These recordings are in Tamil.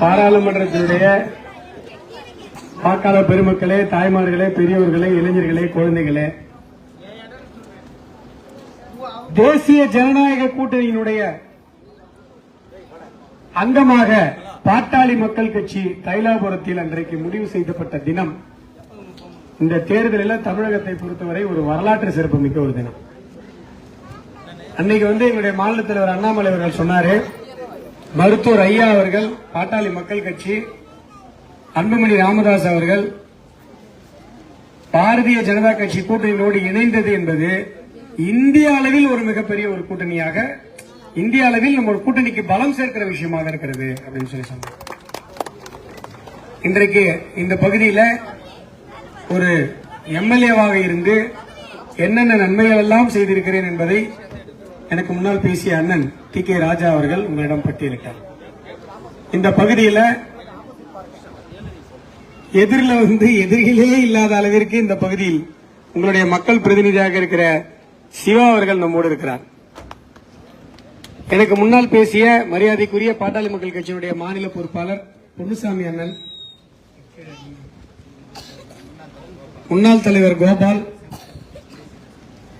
பாராளுமன்றத்தினுடைய வாக்காளர் பெருமக்களே தாய்மார்களே பெரியவர்களே இளைஞர்களே குழந்தைகளே. தேசிய ஜனநாயக கூட்டணியினுடைய அங்கமாக பாட்டாளி மக்கள் கட்சி தைலாபுரத்தில் அன்றைக்கு முடிவு செய்யப்பட்ட தினம். இந்த தேர்தலில் தமிழகத்தை பொறுத்தவரை ஒரு வரலாற்று சிறப்புமிக்க ஒரு தினம். அன்னைக்கு வந்து எங்களுடைய மாநில தலைவர் அண்ணாமலை அவர்கள் சொன்னாரு மருத்துவர் ஐயா அவர்கள் பாட்டாளி மக்கள் கட்சி அன்புமணி ராமதாஸ் அவர்கள் பாரதிய ஜனதா கட்சி கூட்டணியோடு இணைந்தது என்பது இந்திய அளவில் ஒரு மிகப்பெரிய ஒரு கூட்டணியாக இந்திய அளவில் நம்ம ஒரு கூட்டணிக்கு பலம் சேர்க்கிற விஷயமாக இருக்கிறது அப்படின்னு சொல்லி சொன்னார் இன்றைக்கு இந்த பகுதியில் ஒரு எம்எல்ஏவாக இருந்து என்னென்ன நன்மைகள் எல்லாம் செய்திருக்கிறேன் என்பதை எனக்கு முன்னால் பேசிய அண்ணன் டி கே ராஜா அவர்கள் உங்களிடம் பட்டியலிட்டார். இந்த பகுதியில் எதிரில் வந்து எதிரிகளே இல்லாத அளவிற்கு இந்த பகுதியில் உங்களுடைய மக்கள் பிரதிநிதியாக இருக்கிற சிவா அவர்கள் நம்மோடு இருக்கிறார். எனக்கு முன்னால் பேசிய மரியாதைக்குரிய பாட்டாளி மக்கள் கட்சியினுடைய மாநில பொறுப்பாளர் பொன்னுசாமி அண்ணன் முன்னாள் தலைவர் கோபால்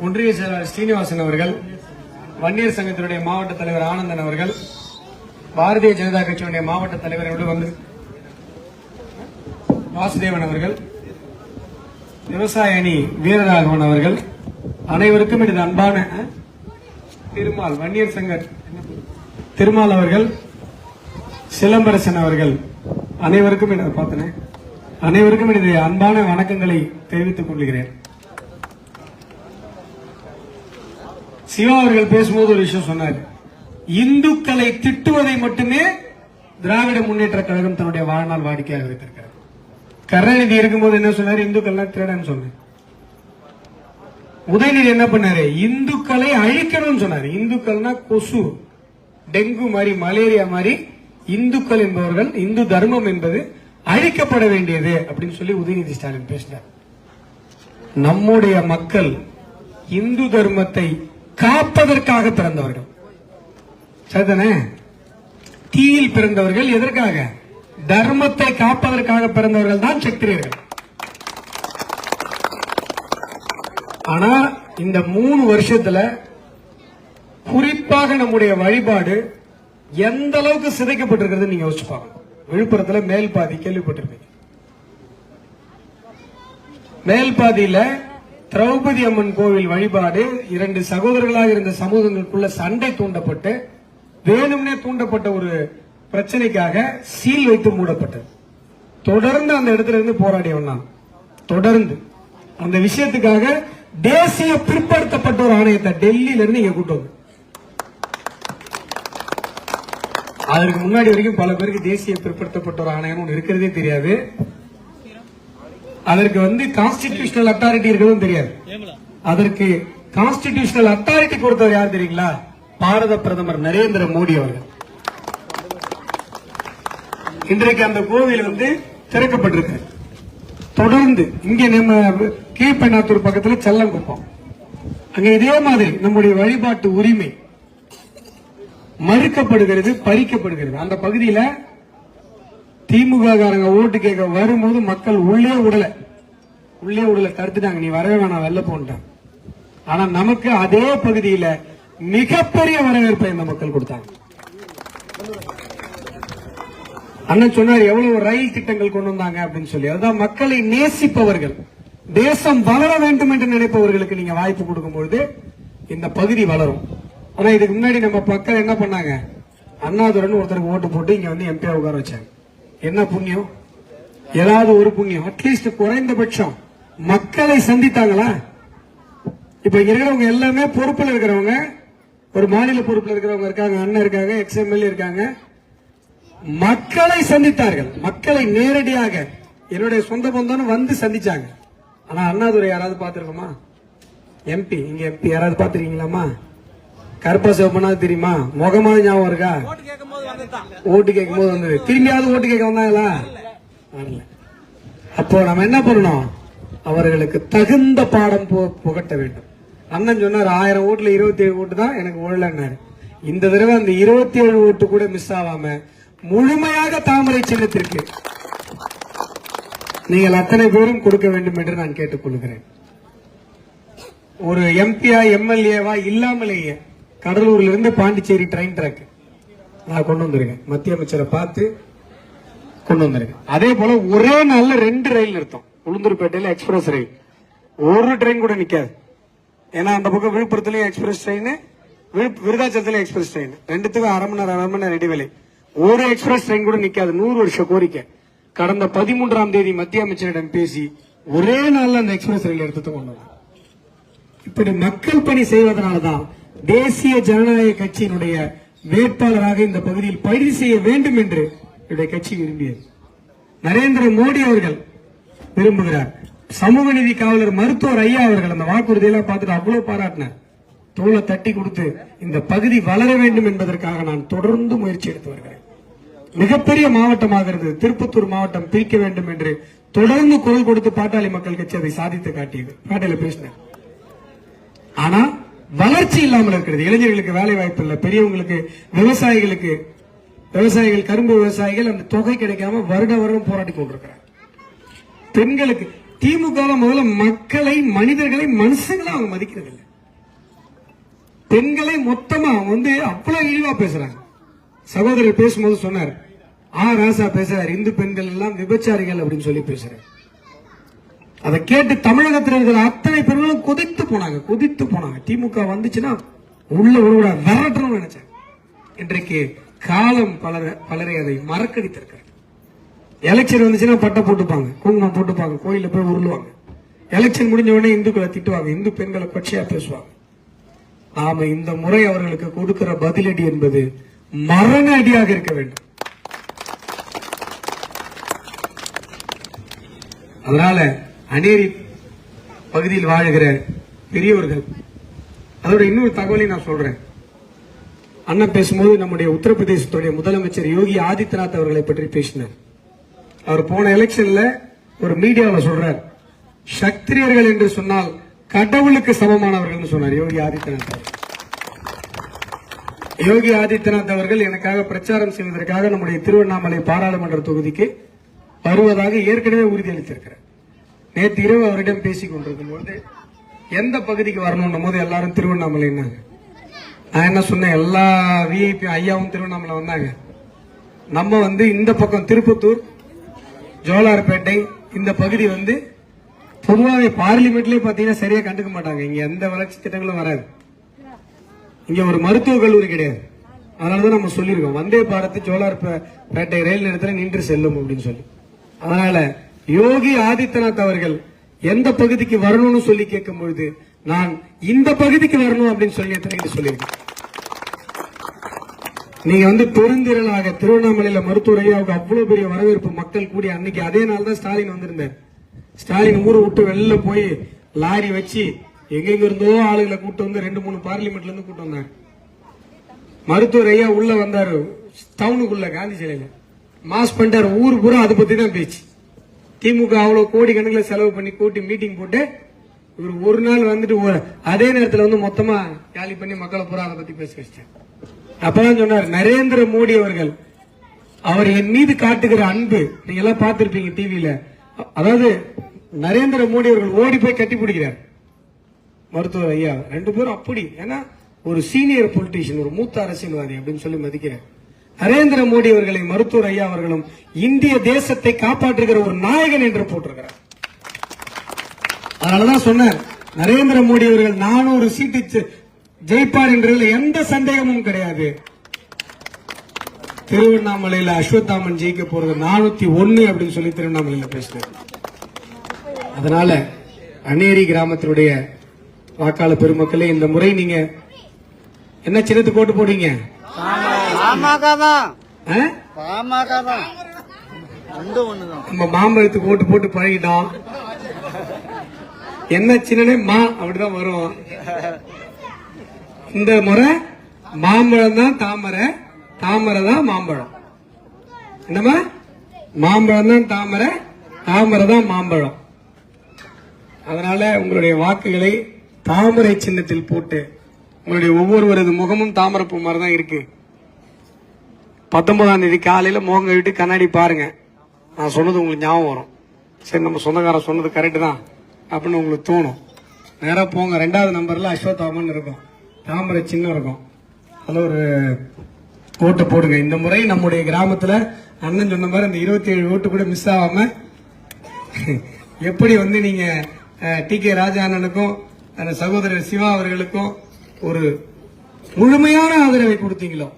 ஒன்றிய செயலாளர் ஸ்ரீனிவாசன் அவர்கள் வன்னியர் சங்கத்தினுடைய மாவட்ட தலைவர் ஆனந்தன் அவர்கள் பாரதிய ஜனதா கட்சியினுடைய மாவட்ட தலைவர் வந்து வாசுதேவன் அவர்கள் விவசாய அணி வீரராகவன் அவர்கள் அனைவருக்கும் எனது அன்பான திருமால் வன்னியர் சங்க திருமால் அவர்கள் சிலம்பரசன் அவர்கள் அனைவருக்கும் எனது பார்த்தனே அனைவருக்கும் எனது அன்பான வணக்கங்களை தெரிவித்துக் கொள்கிறேன். சிவா அவர்கள் பேசும்போது ஒரு விஷயம் சொன்னார். இந்துக்களை திட்டுவதை மட்டுமே திராவிட முன்னேற்ற கழகம் தன்னுடைய வாழ்நாள் வாடிக்கையாக வைத்திருக்கிறார் கருணாநிதி இருக்கும்போது என்ன சொன்னார்? இந்துக்கள்லாம் திருடன்னு சொன்னேன் உதயநிதி என்ன பண்ணாரு? இந்துக்களை அழிக்கணும்னு சொன்னாரு. இந்துக்கள்னா கொசு டெங்கு மாதிரி மலேரியா மாதிரி இந்துக்கள் என்பவர்கள் இந்து தர்மம் என்பது அழிக்கப்பட வேண்டியது அப்படின்னு சொல்லி உதயநிதி ஸ்டாலின் பேசினார். நம்முடைய மக்கள் இந்து தர்மத்தை காப்பதற்காக பிறந்தவர்கள். சரிதானே? தீயில் பிறந்தவர்கள் எதற்காக? தர்மத்தை காப்பதற்காக பிறந்தவர்கள் தான் சத்திரியர்கள். ஆனா இந்த மூணு வருஷத்துல குறிப்பாக நம்முடைய வழிபாடு எந்த அளவுக்கு சிதைக்கப்பட்டிருக்கிறது நீங்க யோசிச்சு பாருங்க விழுப்புரத்துல மேல் பாதி கேள்விப்பட்டிருப்பீங்க. மேல் பாதியில திரௌபதி அம்மன் கோவில் வழிபாடு இரண்டு சகோதரர்களாக இருந்த சமூகங்களுக்குள்ள சண்டை தூண்டப்பட்டு வேணும்னே தூண்டப்பட்ட ஒரு பிரச்சனைக்காக சீல் வைத்து மூடப்பட்டது. தொடர்ந்து அந்த இடத்துல இருந்து போராடியவன் வந்தான் தொடர்ந்து. அந்த விஷயத்துக்காக தேசிய பிற்படுத்தப்பட்ட ஒரு ஆணையத்தை டெல்லியில இருந்து இங்க கூட்டு வந்து அதற்கு முன்னாடி வரைக்கும் பல பேருக்கு தேசிய பிற்படுத்தப்பட்ட ஒரு ஆணையம் ஒன்று இருக்கிறதே தெரியாது. அதற்கு வந்து கான்ஸ்டிடியூஷனல் அத்தாரிட்டி இருக்கிறதும் தெரியாது. அதற்கு கான்ஸ்டிடியூஷனல் அத்தாரிட்டி கொடுத்தவர் யார் தெரியுங்களா? பாரத பிரதமர் நரேந்திர மோடி அவர்கள். இன்றைக்கு அந்த கோவில் வந்து திறக்கப்பட்டிருக்கு தொடர்ந்து இங்க நம்ம கீழ்பெண்ணாத்தூர் பக்கத்துல செல்லங்குப்பம் அங்க இதே மாதிரி நம்முடைய வழிபாட்டு உரிமை மறுக்கப்படுகிறது பறிக்கப்படுகிறது. அந்த பகுதியில திமுக காரங்க ஓட்டு கேட்க வரும்போது மக்கள் உள்ளே விடல உள்ளே விடல தடுத்துட்டாங்க. நீ வரவே வேணாம் வெளில போன்ட்டான் ஆனா நமக்கு அதே பகுதியில மிகப்பெரிய வரவேற்பை இந்த மக்கள் கொடுத்தாங்க. அண்ணன் சொன்னார் எவ்வளவு ரயில் திட்டங்கள் கொண்டு வந்தாங்க? அப்படின்னு சொல்லி. அதுதான் மக்களை நேசிப்பவர்கள். தேசம் வளர வேண்டும் என்று நினைப்பவர்களுக்கு நீங்க வாய்ப்பு கொடுக்கும் பொழுது இந்த பகுதி வளரும். ஆனா இதுக்கு முன்னாடி நம்ம மக்கள் என்ன பண்ணாங்க? அண்ணாதுரன் ஒருத்தருக்கு ஓட்டு போட்டு இங்க வந்து எம்பியா உட்கார வச்சாங்க. என்ன புண்ணியம்? ஏதாவது ஒரு புண்ணியம். அட்லீஸ்ட் குறைந்தபட்சம் மக்களை சந்தித்தாங்களா? இப்ப இருக்கிறவங்க எல்லாமே பொறுப்புல இருக்கிறவங்க. ஒரு மாநில பொறுப்புல இருக்கிறவங்க இருக்காங்க அண்ணன் இருக்காங்க எக்ஸ்எம்எல்ஏ இருக்காங்க. மக்களை சந்தித்தார்கள். மக்களை நேரடியாக என்னுடைய சொந்த பந்தம் வந்து சந்திச்சாங்க. ஆனா அண்ணாதுரை யாராவது பார்த்திருக்கோமா? எம்பி இங்க எம்பி யாராவது பார்த்திருக்கீங்களாமா கருப்பா சிவப்பனாவது தெரியுமா? முகமாவது ஞாபகம் இருக்கா? ஓட்டு கேட்கும் போது வந்தது. திரும்பியாவது ஓட்டு கேட்க வந்தாங்களா? வரல. அப்போ நம்ம என்ன பண்ணணும்? அவர்களுக்கு தகுந்த பாடம் புகட்ட வேண்டும். அண்ணன் சொன்னார் ஆயிரம் ஓட்டுல இருபத்தி ஏழு ஓட்டு தான் எனக்கு ஓடலன்னாரு. இந்த தடவை அந்த இருபத்தி ஏழு ஓட்டு கூட மிஸ் ஆகாம முழுமையாக தாமரை சின்னத்திற்கு நீங்கள் அத்தனை பேரும் கொடுக்க வேண்டும் என்று நான் கேட்டுக்கொள்கிறேன். ஒரு எம்பியா எம்எல்ஏவா இல்லாமலேயே கடலூர்ல இருந்து பாண்டிச்சேரி ட்ரெயின் ட்ராக் நான் கொண்டு வந்திருக்கேன். மத்திய அமைச்சரை பார்த்து கொண்டு வந்திருக்கேன். அதே போல ஒரே நாள்ல ரெண்டு ரயில் நிறுத்தம். உளுந்தூர்பேட்டையில எக்ஸ்பிரஸ் ரயில் ஒரு ட்ரெயின் கூட நிக்காது. ஏன்னா அந்த பக்கம் விழுப்புரத்துலயும் எக்ஸ்பிரஸ் ட்ரெயின் விருதாச்சலத்துல எக்ஸ்பிரஸ் ட்ரெயின் ரெண்டுத்துக்கும் அரை மணி நேரம் அரை மணி நேரம் இடைவேளை. ஒரு எக்ஸ்பிரஸ் ட்ரெயின் கூட நிக்காது. நூறு வருஷம் கோரிக்கை. கடந்த பதிமூன்றாம் தேதி மத்திய அமைச்சரிடம் பேசி ஒரே நாள்ல அந்த எக்ஸ்பிரஸ் ரயில் எடுத்து கொண்டு வந்தாங்க. இப்படி மக்கள் பணி செய்வதனாலதான் தேசிய ஜனநாயக கட்சியினுடைய வேட்பாளராக இந்த பகுதியில் பயிர் செய்ய வேண்டும் என்று என்னுடைய கட்சி விரும்பியது. நரேந்திர மோடி அவர்கள் விரும்புகிறார். சமூக நீதி காவலர் மருத்துவர் ஐயா அவர்கள் அந்த வாக்குறுதியெல்லாம் பார்த்துட்டு அவ்வளவு பாராட்டினார். தோளை தட்டி கொடுத்து இந்த பகுதி வளர வேண்டும் என்பதற்காக நான் தொடர்ந்து முயற்சி எடுத்து வருகிறேன். மிகப்பெரிய மாவட்டமாக இருந்தது. திருப்பத்தூர் மாவட்டம் பிரிக்க வேண்டும் என்று தொடர்ந்து குரல் கொடுத்து பாட்டாளி மக்கள் கட்சி அதை சாதித்து காட்டியது. பாட்டையில பேசினார். ஆனா வளர்ச்சி இல்லாமல் இருக்கிறது. இளைஞர்களுக்கு வேலை வாய்ப்பு இல்லை. பெரியவங்களுக்கு விவசாயிகளுக்கு விவசாயிகள் கரும்பு விவசாயிகள் அந்த தொகை கிடைக்காம வருட வருடம் போராடி கொண்டிருக்கிறாங்க. பெண்களுக்கு திமுக முதல்ல மக்களை மனிதர்களை மனுஷங்களை அவங்க மதிக்கிறது இல்லை. பெண்களை மொத்தமா அவங்க வந்து அவ்வளவு இழிவா பேசுறாங்க. சகோதரர் பேசும்போது சொன்னார் ஆ ராசா பேசுறார். இந்து பெண்கள் எல்லாம் விபச்சாரிகள் அப்படின்னு சொல்லி பேசுறாரு. அதை கேட்டு தமிழகத்தில் இருக்கிற அத்தனை பெண்களும் கொதித்து போனாங்க கொதித்து போனாங்க. திமுக வந்துச்சுன்னா உள்ள ஒரு விரட்டணும்னு நினைச்சாங்க இன்றைக்கு காலம் பலர பலரை அதை மறக்கடித்திருக்கிறது. எலெக்ஷன் வந்துச்சுன்னா பட்டை போட்டுப்பாங்க குங்குமம் போட்டுப்பாங்க கோயில போய் உருளுவாங்க. எலெக்ஷன் முடிஞ்ச உடனே இந்துக்களை திட்டுவாங்க இந்து பெண்களை கொச்சையா பேசுவாங்க. நாம இந்த முறை அவர்களுக்கு கொடுக்கிற பதிலடி என்பது மரண அடியாக இருக்க வேண்டும். அதனால அநேரி பகுதியில் வாழுகிற பெரியவர்கள் அதோட இன்னொரு தகவலை நான் சொல்றேன். அண்ணன் பேசும்போது நம்முடைய உத்தரப்பிரதேசத்துடைய முதலமைச்சர் யோகி ஆதித்யநாத் அவர்களை பற்றி பேசினார். அவர் போன எலெக்ஷன்ல ஒரு மீடியாவில் சொல்றார் சக்திரியர்கள் என்று சொன்னால் கடவுளுக்கு சமமானவர்கள் சொன்னார் யோகி ஆதித்யநாத் அவர்கள். யோகி ஆதித்யநாத் அவர்கள் எனக்காக பிரச்சாரம் செய்வதற்காக நம்முடைய திருவண்ணாமலை பாராளுமன்ற தொகுதிக்கு வருவதாக ஏற்கனவே உறுதியளித்திருக்கிறார். நேற்று இரவு அவரிடம் பேசிக் கொண்டிருக்கும் பொழுது எந்த பகுதிக்கு வரணும்னும் போது எல்லாரும் திருவண்ணாமலைன்னாங்க நான் என்ன சொன்னேன்? எல்லா விஐபி ஐயாவும் திருவண்ணாமலை வந்தாங்க. நம்ம வந்து இந்த பக்கம் திருப்பத்தூர் ஜோலார்பேட்டை இந்த பகுதி வந்து பொதுவாகவே பார்லிமெண்ட்லேயே பார்த்தீங்கன்னா சரியாக கண்டுக்க மாட்டாங்க. இங்கே எந்த வளர்ச்சி திட்டங்களும் வராது. இங்கே ஒரு மருத்துவக் கல்லூரி கிடையாது. அதனாலதான் நம்ம சொல்லியிருக்கோம். வந்தே பாரத் ஜோலார்பேட்டை ரயில் நிலையத்தில் நின்று செல்லும் அப்படின்னு சொல்லி. அதனால் யோகி ஆதித்யநாத் அவர்கள் எந்த பகுதிக்கு வரணும்னு சொல்லி கேட்கும் பொழுது நான் இந்த பகுதிக்கு வரணும் அப்படின்னு சொல்லி எத்தனை சொல்லியிருக்கேன் நீங்க வந்து பெருந்திரளாக திருவண்ணாமலையில மருத்துவரையும் அவங்க அவ்வளவு பெரிய வரவேற்பு மக்கள் கூடி அன்னைக்கு அதே நாள் தான் ஸ்டாலின் வந்திருந்தார். ஸ்டாலின் ஊரை விட்டு வெளில போய் லாரி வச்சு எங்கெங்க இருந்தோ ஆளுகளை கூட்டு வந்து ரெண்டு மூணு பார்லிமெண்ட்ல இருந்து கூட்டு வந்தார். மருத்துவர் ஐயா உள்ள வந்தாரு டவுனுக்குள்ள காந்தி சிலையில. மாஸ் பண்ணிட்டாரு ஊர் பூரா அதை பத்தி தான் பேச்சு. திமுக அவ்வளவு கோடி கணக்கில் செலவு பண்ணி கூட்டி மீட்டிங் போட்டு இவர் ஒரு நாள் வந்துட்டு அதே நேரத்தில் வந்து மொத்தமா காலி பண்ணி மக்களை பூரா அதை பத்தி பேச வச்சிட்டார் அப்பதான் சொன்னார் நரேந்திர மோடி அவர்கள் அவர் என் மீது காட்டுகிற அன்பு நீங்க எல்லாம் பார்த்திருப்பீங்க டிவியில அதாவது நரேந்திர மோடி அவர்கள் ஓடி போய் கட்டி பிடிக்கிறார். மருத்துவர் ஐயா ரெண்டு பேரும் அப்படி. ஏன்னா ஒரு சீனியர் பொலிட்டீஷியன் ஒரு மூத்த அரசியல்வாதி அப்படின்னு சொல்லி மதிக்கிறேன் நரேந்திர மோடி அவர்களை மருத்துவர் ஐயா அவர்களும் இந்திய தேசத்தை காப்பாற்றுகிற ஒரு நாயகன் என்று போட்டிருக்கிறார். அதனாலதான் சொன்னார் நரேந்திர மோடி அவர்கள் நானூறு சீட்டு ஜெயிப்பார் என்றதுல எந்த சந்தேகமும் கிடையாது. திருவண்ணாமலையில அஸ்வத்தாமன் ஜெயிக்க போறது நானூத்தி ஒன்னு அப்படின்னு சொல்லி திருவண்ணாமலையில பேசினார். அதனால அன்னேரி கிராமத்தினுடைய வாக்காளர் பெருமக்களே இந்த முறை நீங்க என்ன சின்னத்துக்கு ஓட்டு போடுறீங்க நம்ம மாம்பழத்துக்கு ஓட்டு போட்டு பழகிட்டோம். என்ன சின்னனே மா அப்படிதான் வரும். இந்த முறை மாம்பழம் தான் தாமரை தாமரை தான் மாம்பழம். என்னம்மா? மாம்பழம் தான் தாமரை தாமரை தான் மாம்பழம். அதனால உங்களுடைய வாக்குகளை தாமரை சின்னத்தில் போட்டு உங்களுடைய ஒவ்வொருவரது முகமும் தாமரைப்பூ மாதிரி தான் இருக்கு. பத்தொன்பதாம் தேதி காலையில முகம் கழிட்டு கண்ணாடி பாருங்க. நான் சொன்னது உங்களுக்கு ஞாபகம் வரும். சரி நம்ம சொந்தக்காரன் சொன்னது கரெக்டு தான். அப்படின்னு உங்களுக்கு தோணும். நேரா போங்க. ரெண்டாவது நம்பர்ல அஸ்வத்தாமன் இருக்கும். தாமரை சின்னம் இருக்கும். அதுல ஒரு ஓட்டு போடுங்க. இந்த முறை நம்முடைய கிராமத்துல அண்ணன் சொன்ன மாதிரி அந்த இருபத்தி ஏழு ஓட்டு கூட மிஸ் ஆகாம எப்படி வந்து நீங்க டி கே ராஜா அண்ணனுக்கும் அந்த சகோதரர் சிவா அவர்களுக்கும் ஒரு முழுமையான ஆதரவை கொடுத்தீங்களோ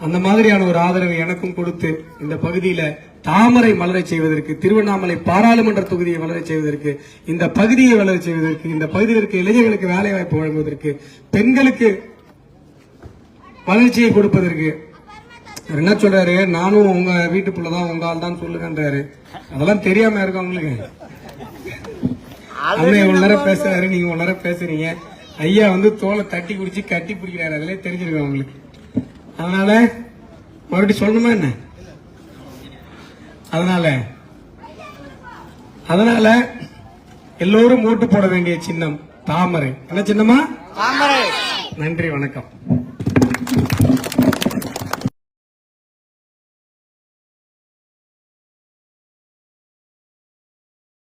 அந்த மாதிரியான ஒரு ஆதரவை எனக்கும் கொடுத்து இந்த பகுதியில தாமரை மலரச் செய்வதற்கு திருவண்ணாமலை பாராளுமன்ற தொகுதியை வளரச் செய்வதற்கு இந்த பகுதியை வளரச் செய்வதற்கு இந்த பகுதியில் இருக்க இளைஞர்களுக்கு வேலை வாய்ப்பு வழங்குவதற்கு பெண்களுக்கு வளர்ச்சியை கொடுப்பதற்கு. என்ன சொல்றாரு? நானும் உங்க வீட்டுக்குள்ள தான் உங்க ஆள் தான் சொல்லுங்கன்றாரு அதெல்லாம் தெரியாம இருக்கு உங்களுக்கு அண்ணன் இவ்வளவு நேரம் பேசுறாரு நீங்க இவ்வளவு நேரம் பேசுறீங்க. ஐயா வந்து தோலை தட்டி குடிச்சு கட்டி பிடிக்கிறாரு. அதிலே தெரிஞ்சிருக்கும் உங்களுக்கு அதனால மறுபடியும் சொல்லணுமா என்ன? அதனால அதனால எல்லோரும் ஓட்டு போட வேண்டிய சின்னம் தாமரை. என்ன சின்னமா தாமரை. நன்றி வணக்கம்.